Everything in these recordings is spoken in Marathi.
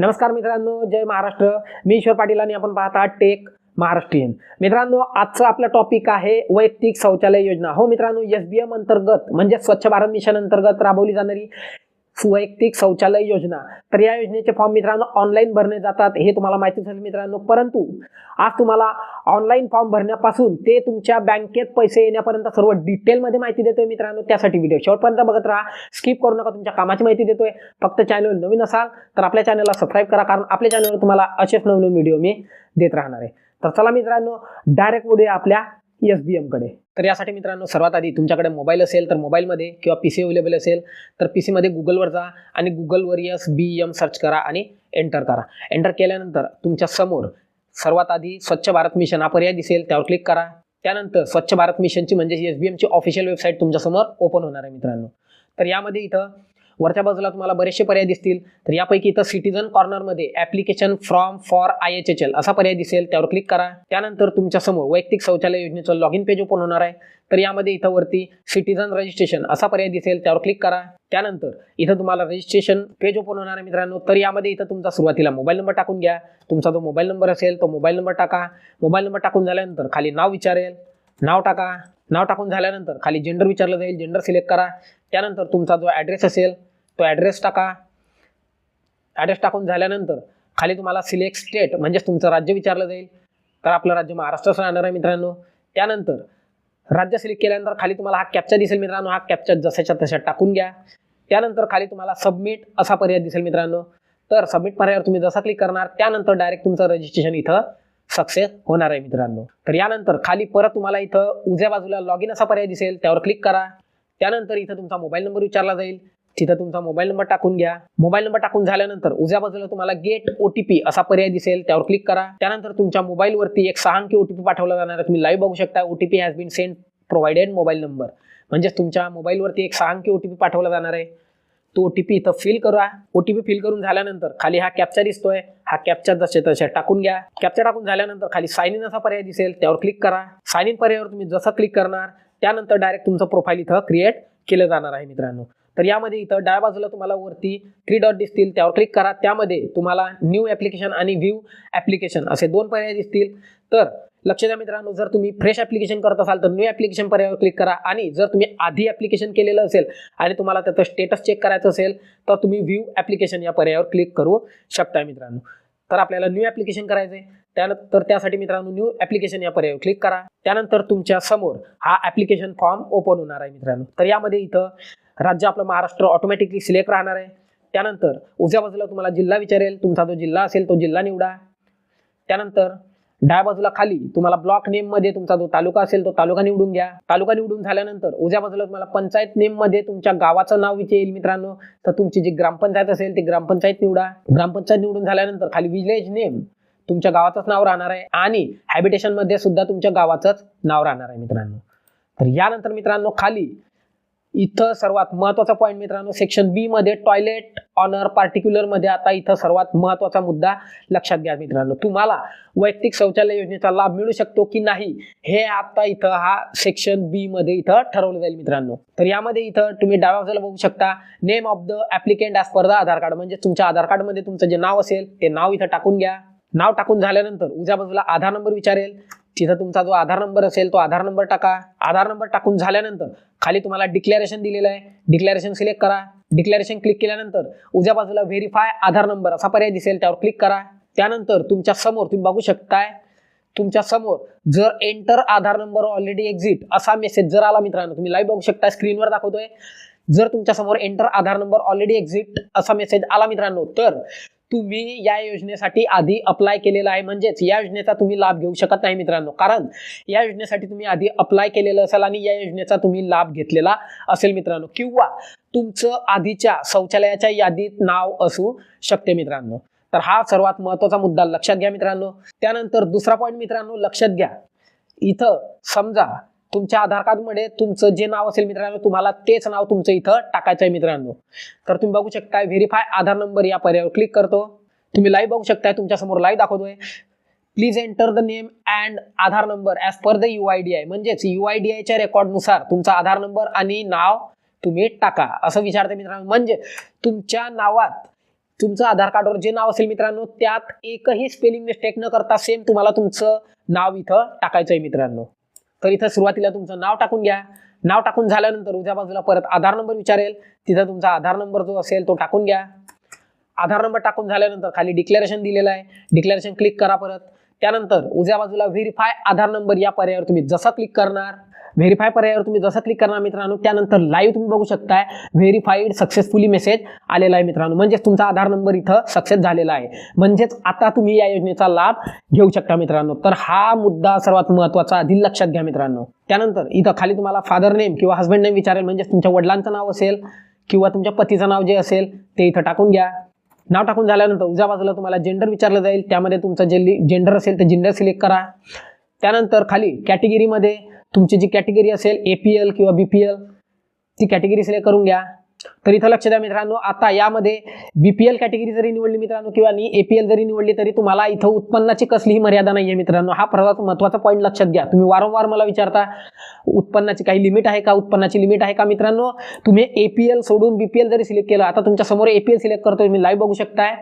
नमस्कार मित्रांनो जय महाराष्ट्र. मी ईश्वर पाटील आणि आपण पाहता टेक महाराष्ट्रीयन. मित्रांनो आजचं आपलं टॉपिक आहे वैयक्तिक शौचालय योजना. हो मित्रांनो एस बी एम अंतर्गत म्हणजे स्वच्छ भारत मिशन अंतर्गत राबवली जाणारी वैयक्तिक शौचालय योजना. तर या योजनेचे फॉर्म मित्रांनो ऑनलाईन भरणे जातात. हे तुम्हाला माहिती असेल मित्रांनो. परंतु आज तुम्हाला ऑनलाईन फॉर्म भरण्यापासून ते तुमच्या बँकेत पैसे येण्यापर्यंत सर्व डिटेलमध्ये माहिती देतोय मित्रांनो. त्यासाठी व्हिडिओ शेवटपर्यंत बघत राहा. स्किप करू नका. तुमच्या कामाची माहिती देतोय. फक्त चॅनल नवीन असाल तर आपल्या चॅनलला सबस्क्राईब करा. कारण आपल्या चॅनलवर तुम्हाला असेच नवनवीन व्हिडिओ मी देत राहणार आहे. तर चला मित्रांनो डायरेक्ट वळूया आपल्या. एस बी एमकडे तर यासाठी मित्रांनो सर्वात आधी तुमच्याकडे मोबाईल असेल तर मोबाईलमध्ये किंवा पी सी अवेलेबल असेल तर पी सीमध्ये गुगलवर जा आणि गुगलवर एस बी एम सर्च करा आणि एंटर करा. एंटर केल्यानंतर तुमच्यासमोर सर्वात आधी स्वच्छ भारत मिशन हा पर्याय दिसेल त्यावर क्लिक करा. त्यानंतर स्वच्छ भारत मिशनची म्हणजे एस बी एमची ऑफिशियल वेबसाईट तुमच्यासमोर ओपन होणार आहे मित्रांनो. तर यामध्ये इथं वरच्या बाजूला तुम्हाला बरेचसे पर्याय दिसतील. तर यापैकी इथं citizen कॉर्नरमध्ये application from for I H H L असा पर्याय दिसेल. त्यावर क्लिक करा. त्यानंतर तुमच्यासमोर वैयक्तिक शौचालय योजनेचं लॉग इन पेज ओपन होणार आहे. तर यामध्ये इथं वरती सिटीजन रजिस्ट्रेशन असा पर्याय दिसेल. त्यावर क्लिक करा. त्यानंतर इथं तुम्हाला रजिस्ट्रेशन पेज ओपन होणार आहे मित्रांनो. तर यामध्ये इथं तुमचा सुरुवातीला मोबाईल नंबर टाकून घ्या. तुमचा जो मोबाईल नंबर असेल तो मोबाईल नंबर टाका. मोबाईल नंबर टाकून झाल्यानंतर खाली नाव विचारेल. नाव टाका. नाव टाकून झाल्यानंतर खाली जेंडर विचारलं जाईल. जेंडर सिलेक्ट करा. त्यानंतर तुमचा जो ॲड्रेस असेल तो ॲड्रेस टाका. ॲड्रेस टाकून झाल्यानंतर खाली तुम्हाला सिलेक्ट स्टेट म्हणजेच तुमचं राज्य विचारलं जाईल. तर आपलं राज्य महाराष्ट्रच राहणार आहे मित्रांनो. त्यानंतर राज्य सिलेक्ट केल्यानंतर खाली तुम्हाला हा कॅप्चा दिसेल मित्रांनो. हा कॅप्चा जशाच्या तशा टाकून घ्या. त्यानंतर खाली तुम्हाला सबमिट असा पर्याय दिसेल मित्रांनो. तर सबमिट पर्यायावर तुम्ही जसा क्लिक करणार त्यानंतर डायरेक्ट तुमचं रजिस्ट्रेशन इथं सक्सेस होणार आहे मित्रांनो. तर यानंतर खाली परत तुम्हाला इथं उजव्या बाजूला लॉग इन असा पर्याय दिसेल. त्यावर क्लिक करा. त्यानंतर इथं तुमचा मोबाईल नंबर विचारला जाईल. तिथं तुमचा मोबाईल नंबर टाकून घ्या. मोबाईल नंबर टाकून झाल्यानंतर उजव्या बाजूला तुम्हाला गेट ओटीपी असा पर्याय दिसेल. त्यावर क्लिक करा. त्यानंतर तुमच्या मोबाईलवरती एक सहा अंकी ओटीपी पाठवला जाणार आहे. तुम्ही लाईव्ह बघू शकता. OTP has been send provided mobile number म्हणजेच तुमच्या मोबाईलवरती एक सहा अंकी ओटीपी पाठवला जाणार आहे. तो ओटीपी इथं फिल करा. ओटीपी फिल करून झाल्यानंतर खाली हा कॅप्चा दिसतोय. हा कॅप्चा जसे तसे टाकून घ्या. कॅप्चा टाकून झाल्यानंतर खाली साइन इन असा पर्याय दिसेल. त्यावर क्लिक करा. साइन इन पर्यायावर तुम्ही जसं क्लिक करणार त्यानंतर डायरेक्ट तुमचं प्रोफाईल इथं क्रिएट केलं जाणार आहे मित्रांनो. तर यामध्ये इथं डाव्या बाजूला तुम्हाला वरती थ्री डॉट दिसतील त्यावर क्लिक करा. त्यामध्ये तुम्हाला न्यू ॲप्लिकेशन आणि व्ह्यू ॲप्लिकेशन असे दोन पर्याय दिसतील. तर लक्ष द्या मित्रांनो जर तुम्ही फ्रेश ॲप्लिकेशन करत असाल तर न्यू ॲप्लिकेशन पर्यायावर क्लिक करा. आणि जर तुम्ही आधी ॲप्लिकेशन केलेलं असेल आणि तुम्हाला त्याचं स्टेटस चेक करायचं असेल तर तुम्ही व्ह्यू ॲप्लिकेशन या पर्यायावर क्लिक करू शकता मित्रांनो. तर आपल्याला न्यू ॲप्लिकेशन करायचं आहे त्यानंतर त्यासाठी मित्रांनो न्यू ॲप्लिकेशन या पर्यायावर क्लिक करा. त्यानंतर तुमच्यासमोर हा ॲप्लिकेशन फॉर्म ओपन होणार आहे मित्रांनो. तर यामध्ये इथं राज्य आपलं महाराष्ट्र ऑटोमॅटिकली सिलेक्ट राहणार आहे. त्यानंतर उजव्या बाजूला तुम्हाला जिल्हा विचारेल. तुमचा जो जिल्हा असेल तो जिल्हा निवडा. त्यानंतर डाव्या बाजूला खाली तुम्हाला ब्लॉक नेममध्ये तुमचा जो तालुका असेल तो तालुका निवडून घ्या. तालुका निवडून झाल्यानंतर उजव्या बाजूला तुम्हाला पंचायत नेममध्ये तुमच्या गावाचं नाव विचारेल मित्रांनो. तर तुमची जी ग्रामपंचायत असेल ती ग्रामपंचायत निवडा. ग्रामपंचायत निवडून झाल्यानंतर खाली विलेज नेम तुमच्या गावाचंच नाव राहणार आहे आणि हॅबिटेशनमध्ये सुद्धा तुमच्या गावाचंच नाव राहणार आहे मित्रांनो. तर यानंतर मित्रांनो खाली इथं सर्वात महत्त्वाचा पॉईंट मित्रांनो सेक्शन बी मध्ये टॉयलेट ऑनर पार्टिक्युलरमध्ये आता इथं सर्वात महत्त्वाचा मुद्दा लक्षात घ्या मित्रांनो. तुम्हाला वैयक्तिक शौचालय योजनेचा लाभ मिळू शकतो की नाही हे आता इथं हा सेक्शन बी मध्ये इथं ठरवलं जाईल मित्रांनो. तर यामध्ये इथं तुम्ही डाव्या बाजूला बघू शकता name of the applicant as per the Aadhaar card म्हणजे तुमच्या आधार कार्डमध्ये तुमचं जे नाव असेल ते नाव इथं टाकून घ्या. नाव टाकून झाल्यानंतर उजव्या बाजूला आधार नंबर विचारेल. तिथं तुमचा जो आधार नंबर असेल तो आधार नंबर टाका. आधार नंबर टाकून झाल्यानंतर खाली तुम्हाला डिक्लेरेशन दिलेलं आहे. डिक्लेरेशन सिलेक्ट करा. डिक्लेरेशन क्लिक केल्यानंतर उजव्या बाजूला व्हेरीफाय आधार नंबर असा पर्याय दिसेल त्यावर क्लिक करा. त्यानंतर तुमच्यासमोर तुम्ही बघू शकताय तुमच्यासमोर जर enter Aadhaar number already exit असा मेसेज जर आला मित्रांनो तुम्ही लाईव्ह बघू शकता स्क्रीनवर दाखवतोय. जर तुमच्यासमोर enter Aadhaar number already exit असा मेसेज आला मित्रांनो तर तुम्ही या योजनेसाठी आधी अप्लाय केलेला आहे. म्हणजेच या योजनेचा तुम्ही लाभ घेऊ शकत नाही मित्रांनो. कारण या योजनेसाठी तुम्ही आधी अप्लाय केलेलं असेल आणि या योजनेचा तुम्ही लाभ घेतलेला असेल मित्रांनो. किंवा तुमचं आधीच्या शौचालयाच्या यादीत नाव असू शकते मित्रांनो. तर हा सर्वात महत्त्वाचा मुद्दा लक्षात घ्या मित्रांनो. त्यानंतर दुसरा पॉईंट मित्रांनो लक्षात घ्या. इथं समजा तुमच्या आधार कार्डमध्ये तुमचं जे नाव असेल मित्रांनो तुम्हाला तेच नाव तुमचं इथं टाकायचं आहे मित्रांनो. तर तुम्ही बघू शकता व्हेरीफाय आधार नंबर या पर्यायावर क्लिक करतो. तुम्ही लाईव्ह बघू शकताय तुमच्यासमोर लाईव्ह दाखवतोय. Please enter the name and Aadhaar number as per the U I D I म्हणजेच यू आय डी आयच्या रेकॉर्डनुसार तुमचा आधार नंबर आणि नाव तुम्ही टाका. असं विचारते मित्रांनो. म्हणजे तुमच्या नावात तुमचं आधार कार्डवर जे नाव असेल मित्रांनो त्यात एकही स्पेलिंग मिस्टेक न करता सेम तुम्हाला तुमचं नाव इथं टाकायचं आहे मित्रांनो. तर इथं सुरुवातीला तुमचं नाव टाकून घ्या. नाव टाकून झाल्यानंतर उजव्या बाजूला परत आधार नंबर विचारेल. तिथं तुमचा आधार नंबर जो असेल तो टाकून घ्या. आधार नंबर टाकून झाल्यानंतर खाली डिक्लेरेशन दिलेलं आहे. डिक्लेरेशन क्लिक करा परत. त्यानंतर उजव्या बाजूला व्हेरीफाय आधार नंबर या पर्यायावर तुम्ही जसं क्लिक करणार व्हेरीफाय पर्यायावर तुम्ही जसं क्लिक करणार मित्रांनो त्यानंतर लाईव्ह तुम्ही बघू शकताय. व्हेरीफाईड सक्सेसफुली मेसेज आलेला आहे मित्रांनो. म्हणजेच तुमचा आधार नंबर इथं सक्सेस झालेला आहे. म्हणजेच आता तुम्ही या योजनेचा लाभ घेऊ शकता मित्रांनो. तर हा मुद्दा सर्वात महत्त्वाचा आधी लक्षात घ्या मित्रांनो. त्यानंतर इथं खाली तुम्हाला फादर नेम किंवा हस्बंड नेम विचारेल. म्हणजेच तुमच्या वडिलांचं नाव असेल किंवा तुमच्या पतीचं नाव जे असेल ते इथं टाकून घ्या. नाव टाकून झाल्यानंतर उजव्या बाजूला तुम्हाला जेंडर विचारलं जाईल. त्यामध्ये तुमचं जे जेंडर असेल ते जेंडर सिलेक्ट करा. त्यानंतर खाली कॅटेगरीमध्ये तुमची जी कॅटेगरी असेल ए पी एल किंवा बी पी एल ती कॅटेगरी सिलेक्ट करून घ्या. तर इथं लक्ष द्या मित्रांनो आता यामध्ये बी पी एल कॅटेगरी जरी निवडली मित्रांनो किंवा नी ए पी एल जरी निवडली तरी तुम्हाला इथं उत्पन्नाची कसलीही मर्यादा नाही आहे मित्रांनो. हा सर्वात महत्त्वाचा पॉईंट लक्षात घ्या. तुम्ही वारंवार मला विचारता उत्पन्नाची काही लिमिट आहे का? उत्पन्नाची लिमिट आहे का? मित्रांनो तुम्ही ए पी एल सोडून बी पी एल जरी सिलेक्ट केलं आता तुमच्यासमोर ए पी एल सिलेक्ट करतोय मी लाईव्ह बघू शकताय.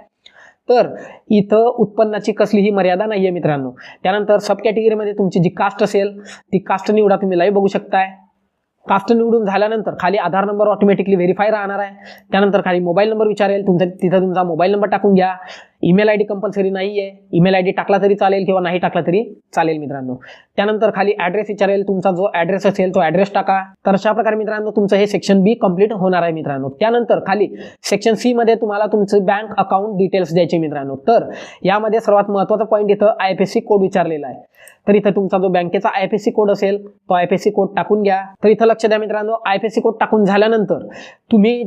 तर इथं उत्पन्नाची कसलीही मर्यादा नाही आहे मित्रांनो. त्यानंतर सब कॅटेगरीमध्ये तुमची जी कास्ट असेल ती कास्ट निवडा तुम्ही लाईव्ह बघू शकताय. कास्ट निवडून झाल्यानंतर खाली आधार नंबर ऑटोमॅटिकली व्हेरीफाय राहणार आहे. त्यानंतर खाली मोबाईल नंबर विचारेल. तुमचा तिथं तुमचा मोबाईल नंबर टाकून घ्या. ईमेल आय डी कंपल्सरी नाही आहे ईमेल आय डी टाकला तरी चालेल किंवा नाही टाकला तरी चालेल मित्रांनो. त्यानंतर खाली ॲड्रेस विचारेल. तुमचा जो ॲड्रेस असेल तो ॲड्रेस टाका. तर अशा प्रकारे मित्रांनो तुमचं हे सेक्शन बी कंप्लीट होणार आहे मित्रांनो. त्यानंतर खाली सेक्शन सी मध्ये तुम्हाला तुमचं बँक अकाउंट डिटेल्स द्यायचे मित्रांनो. तर यामध्ये सर्वात महत्त्वाचा पॉईंट इथं I F S C code विचारलेला आहे. तर इथं तुमचा जो बँकेचा I F S C code असेल तो I F S C code टाकून घ्या. तर इथं लक्ष द्या मित्रांनो. I P S C code टाकून झाल्यानंतर तुम्ही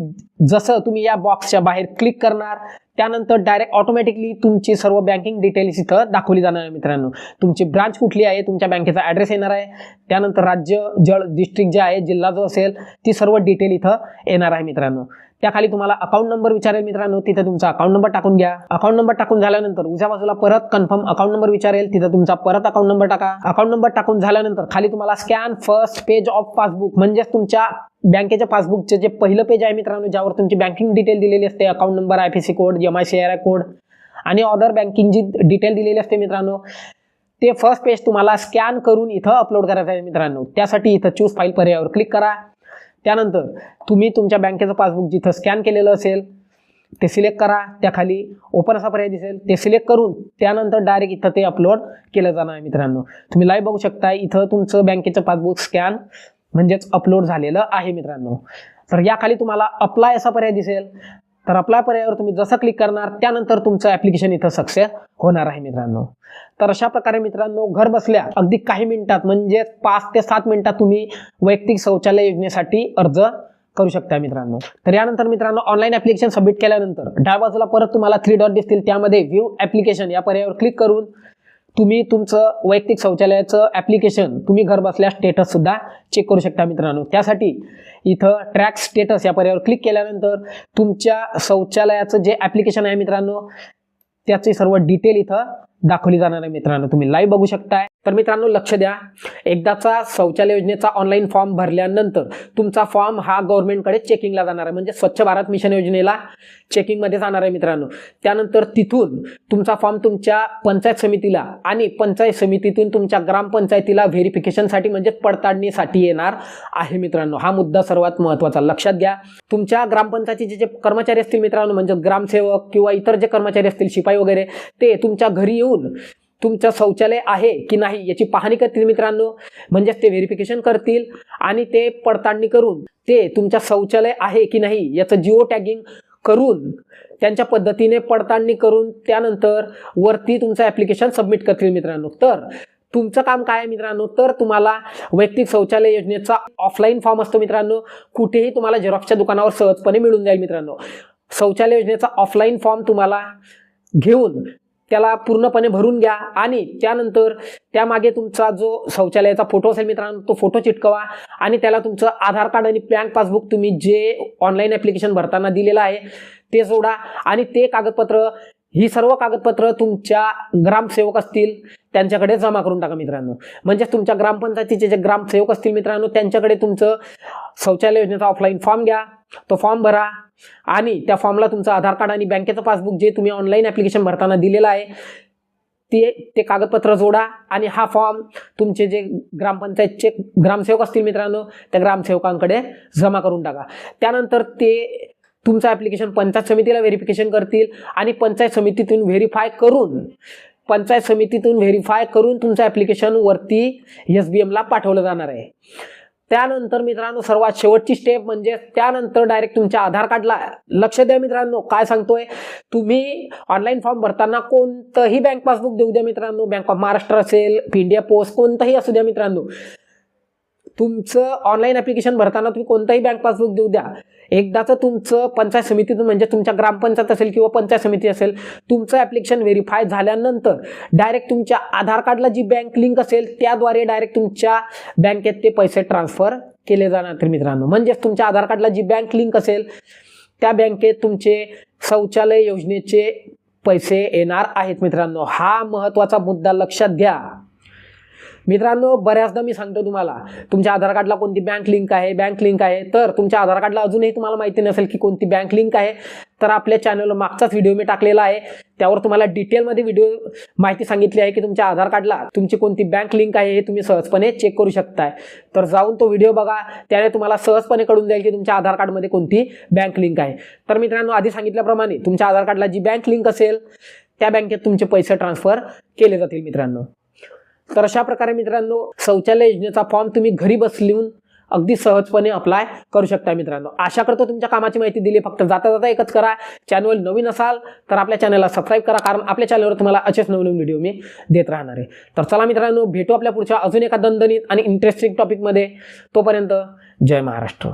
जसं तुम्ही या बॉक्सच्या बाहेर क्लिक करणार त्यानंतर डायरेक्ट ऑटोमॅटिकली तुमची सर्व बँकिंग डिटेल्स इथं दाखवली जाणार आहे मित्रांनो. तुमची ब्रांच कुठली आहे तुमच्या बँकेचा ॲड्रेस येणार आहे. त्यानंतर राज्य जळ डिस्ट्रिक्ट जे आहे जिल्हा जो असेल ती सर्व डिटेल इथं येणार आहे मित्रांनो. त्याखाली तुम्हाला अकाउंट नंबर विचारेल मित्रांनो तिथे तुमचा अकाउंट नंबर टाकून घ्या. अकाउंट नंबर टाकून झाल्यानंतर उजव्या बाजूला परत कन्फर्म अकाउंट नंबर विचारेल तिथं तुमचा परत अकाउंट नंबर टाका. अकाउंट नंबर टाकून झाल्यानंतर खाली तुम्हाला scan first page of passbook म्हणजेच तुमच्या बँकेच्या पासबुकचे जे पहिलं पेज आहे मित्रांनो ज्यावर तुमची बँकिंग डिटेल दिलेली असते account number I P C code M I C R I code आणि ऑर्डर बँकिंग जी डिटेल दिलेली असते मित्रांनो ते फर्स्ट पेज तुम्हाला स्कॅन करून इथं अपलोड करायचं आहे मित्रांनो. त्यासाठी इथं चूज फाईल पर्यायावर क्लिक करा. त्यानंतर तुम्ही तुमच्या बँकेचं पासबुक जिथं स्कॅन केलेलं असेल ते सिलेक्ट करा. त्याखाली ओपन असा पर्याय दिसेल. ते सिलेक्ट करून त्यानंतर डायरेक्ट इथं ते अपलोड केलं जाणार आहे मित्रांनो. तुम्ही लाईव्ह बघू शकता इथं तुमचं बँकेचं पासबुक स्कॅन म्हणजेच अपलोड झालेलं आहे मित्रांनो. तर याखाली तुम्हाला अप्लाय असा पर्याय दिसेल. तर अप्लाय पर्यायावर तुम्ही जसं क्लिक करणार त्यानंतर तुमचं ॲप्लिकेशन इथं सक्सेस होणार आहे मित्रांनो. तर अशा प्रकारे मित्रांनो घर बसल्या अगदी काही मिनिटात म्हणजे पाच ते सात मिनिटात तुम्ही वैयक्तिक शौचालय योजनेसाठी अर्ज करू शकता मित्रांनो. तर यानंतर मित्रांनो ऑनलाईन ऍप्लिकेशन सबमिट केल्यानंतर डाव्या बाजूला परत तुम्हाला थ्री डॉट दिसतील. त्यामध्ये व्ह्यू ऍप्लिकेशन या पर्यायावर क्लिक करून तुम्ही तुमचं वैयक्तिक शौचालयाचं ॲप्लिकेशन तुम्ही घर बसल्या स्टेटस सुद्धा चेक करू शकता मित्रांनो. त्यासाठी इथं ट्रॅक स्टेटस या पर्यायावर क्लिक केल्यानंतर तुमच्या शौचालयाचं जे ॲप्लिकेशन आहे मित्रांनो त्याची सर्व डिटेल इथं दाखवली जाणार आहे मित्रांनो. तुम्ही लाईव्ह बघू शकताय. तर मित्रांनो लक्ष द्या. एकदाचा शौचालय योजनेचा ऑनलाईन फॉर्म भरल्यानंतर तुमचा फॉर्म हा गव्हर्नमेंटकडे चेकिंगला जाणार आहे. म्हणजे स्वच्छ भारत मिशन योजनेला चेकिंगमध्ये जाणार आहे मित्रांनो. त्यानंतर तिथून तुमचा फॉर्म तुमच्या पंचायत समितीला आणि पंचायत समितीतून तुमच्या ग्रामपंचायतीला व्हेरिफिकेशनसाठी म्हणजे पडताळणीसाठी येणार आहे मित्रांनो. हा मुद्दा सर्वात महत्त्वाचा. लक्षात घ्या. तुमच्या ग्रामपंचायतीचे जे कर्मचारी असतील मित्रांनो म्हणजे ग्रामसेवक किंवा इतर जे कर्मचारी असतील शिपाई वगैरे ते तुमच्या घरी येऊन तुमचं शौचालय आहे की नाही याची पाहणी करतील मित्रांनो. म्हणजेच ते व्हेरिफिकेशन करतील आणि ते पडताळणी करून ते तुमच्या शौचालय आहे की नाही याचं जिओ टॅगिंग करून त्यांच्या पद्धतीने पडताळणी करून त्यानंतर वरती तुमचं ॲप्लिकेशन सबमिट करतील मित्रांनो. तर तुमचं काम काय आहे मित्रांनो? तर तुम्हाला वैयक्तिक शौचालय योजनेचा ऑफलाईन फॉर्म असतो मित्रांनो. कुठेही तुम्हाला झेरॉक्सच्या दुकानावर सहजपणे मिळून जाईल मित्रांनो. शौचालय योजनेचा ऑफलाईन फॉर्म तुम्हाला घेऊन त्याला पूर्णपणे भरून घ्या आणि त्यानंतर त्यामागे तुमचा जो शौचालयाचा फोटो असेल मित्रांनो तो फोटो चिटकवा आणि त्याला तुमचं आधार कार्ड आणि बँक पासबुक तुम्ही जे ऑनलाईन ॲप्लिकेशन भरताना दिलेलं आहे ते सोडा आणि ते कागदपत्र ही सर्व कागदपत्र तुमच्या ग्रामसेवक असतील त्यांच्याकडे जमा करून टाका मित्रांनो. म्हणजेच तुमच्या ग्रामपंचायतीचे जे ग्रामसेवक असतील मित्रांनो त्यांच्याकडे तुमचं शौचालय योजनेचा ऑफलाईन फॉर्म घ्या. तो फॉर्म भरा. आणि त्या फॉर्मला तुमचं आधार कार्ड आणि बँकेचं पासबुक जे तुम्ही ऑनलाईन ॲप्लिकेशन भरताना दिलेलं आहे ते ते कागदपत्र जोडा. आणि हा फॉर्म तुमचे जे ग्रामपंचायतचे ग्रामसेवक असतील मित्रांनो त्या ग्रामसेवकांकडे जमा करून टाका. त्यानंतर ते तुमचं ॲप्लिकेशन पंचायत समितीला व्हेरिफिकेशन करतील आणि पंचायत समितीतून व्हेरीफाय करून पंचायत समितीतून व्हेरीफाय करून तुमचं ॲप्लिकेशनवरती एस बी एमला पाठवलं जाणार आहे. त्यानंतर मित्रांनो सर्वात शेवटची स्टेप म्हणजे त्यानंतर डायरेक्ट तुमच्या आधार कार्डला लक्ष द्या मित्रांनो. काय सांगतोय? तुम्ही ऑनलाईन फॉर्म भरताना कोणतंही बँक पासबुक देऊ द्या मित्रांनो. बँक ऑफ महाराष्ट्र असेल इंडिया पोस्ट कोणतंही असू द्या मित्रांनो. तुमचं ऑनलाईन ॲप्लिकेशन भरताना तुम्ही कोणतंही बँक पासबुक देऊ द्या. एकदाचं तुमचं पंचायत समितीतून म्हणजे तुमच्या ग्रामपंचायत असेल किंवा पंचायत समिती असेल तुमचं ॲप्लिकेशन व्हेरीफाय झाल्यानंतर डायरेक्ट तुमच्या आधार कार्डला जी बँक लिंक असेल त्याद्वारे डायरेक्ट तुमच्या बँकेत ते पैसे ट्रान्सफर केले जाणार तर मित्रांनो. म्हणजेच तुमच्या आधार कार्डला जी बँक लिंक असेल त्या बँकेत तुमचे शौचालय योजनेचे पैसे येणार आहेत मित्रांनो. हा महत्त्वाचा मुद्दा लक्षात घ्या. मित्रांनो बऱ्याचदा मी सांगतो तुम्हाला तुमच्या आधार कार्डला कोणती बँक लिंक आहे बँक लिंक आहे. तर तुमच्या आधार कार्डला अजूनही तुम्हाला माहिती नसेल की कोणती बँक लिंक आहे तर आपल्या चॅनलवर मागचाच व्हिडिओ मी टाकलेला आहे. त्यावर तुम्हाला डिटेलमध्ये व्हिडिओ माहिती सांगितली आहे की तुमच्या आधार कार्डला तुमची कोणती बँक लिंक आहे हे तुम्ही सहजपणे चेक करू शकताय. तर जाऊन तो व्हिडिओ बघा त्याने तुम्हाला सहजपणे कळून जाईल की तुमच्या आधार कार्डमध्ये कोणती बँक लिंक आहे. तर मित्रांनो आधी सांगितल्याप्रमाणे तुमच्या आधार कार्डला जी बँक लिंक असेल त्या बँकेत तुमचे पैसे ट्रान्सफर केले जातील मित्रांनो. तर अशा प्रकारे मित्रांनो शौचालय योजनेचा फॉर्म तुम्ही घरी बसलिहून अगदी सहजपणे अप्लाय करू शकता मित्रांनो. आशा करतो तुमच्या कामाची माहिती दिली. फक्त जाता जाता एकच करा. चॅनल नवीन असाल तर आपल्या चॅनलला सबस्क्राईब करा. कारण आपल्या चॅनलवर तुम्हाला असेच नवीन व्हिडिओ मी देत राहणार आहे. तर चला मित्रांनो भेटू आपल्या पुढच्या अजून एका दणदणीत आणि इंटरेस्टिंग टॉपिकमध्ये तोपर्यंत जय महाराष्ट्र.